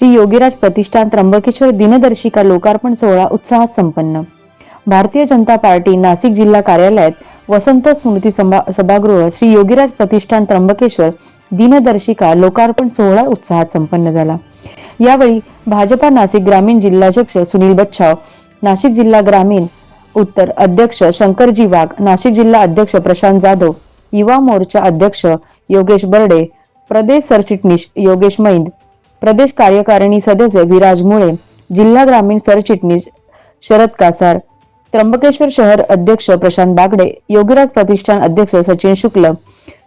श्री योगीराज प्रतिष्ठान त्र्यंबकेश्वर दिनदर्शिका लोकार्पण सोहळा उत्साहात संपन्न. भारतीय जनता पार्टी नाशिक जिल्हा कार्यालयात वसंत स्मृती सभा- सभागृह श्री योगीराज प्रतिष्ठान त्र्यंबकेश्वर दिनदर्शिका लोकार्पण सोहळा उत्साहात संपन्न झाला. यावेळी भाजपा नाशिक ग्रामीण जिल्हाध्यक्ष सुनील बच्छाव नाशिक जिल्हा ग्रामीण उत्तर अध्यक्ष शंकरजी वाघ नाशिक जिल्हा अध्यक्ष प्रशांत जाधव युवा मोर्चा अध्यक्ष योगेश बर्डे प्रदेश सरचिटणीस योगेश मैंद प्रदेश कार्यकारिणी सदस्य विराज मुळे जिल्हा ग्रामीण सरचिटणीस शरद कासार त्र्यंबकेश्वर शहर अध्यक्ष प्रशांत बागडे योगीराज प्रतिष्ठान अध्यक्ष सचिन शुक्ल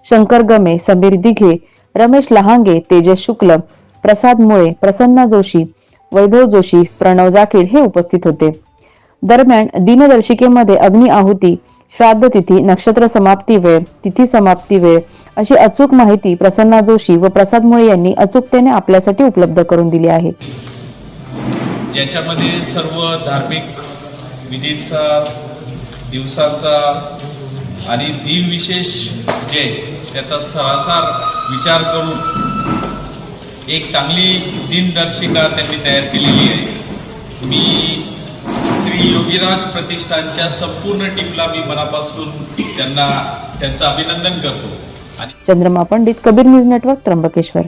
शंकर गमे समीर दिघे रमेश लहांगे तेजस शुक्ल प्रसाद मुळे प्रसन्ना जोशी वैभव जोशी प्रणव जाकीड हे उपस्थित होते. दरम्यान दिनदर्शिकेमध्ये अग्नि आहुती श्राद्ध तिथी नक्षत्र समाप्ती वेळ तिथी समाप्ती वेळ अशी अचूक माहिती प्रसन्ना जोशी व प्रसाद मुळे यांनी अचूकतेने आपल्यासाठी उपलब्ध करून दिली आहे. ज्याच्यामध्ये सर्व धार्मिक विधीचा दिवसाचा आणि दिनविशेष जे त्याचा सरासार विचार करून एक चांगली दिनदर्शिका त्यांनी तयार केलेली आहे. मी श्री योगीराज प्रतिष्ठानच्या संपूर्ण टीमला मी मनापासून त्यांना त्यांचं अभिनंदन करतो. आणि चंद्रमा पंडित कबीर न्यूज नेटवर्क त्र्यंबकेश्वर.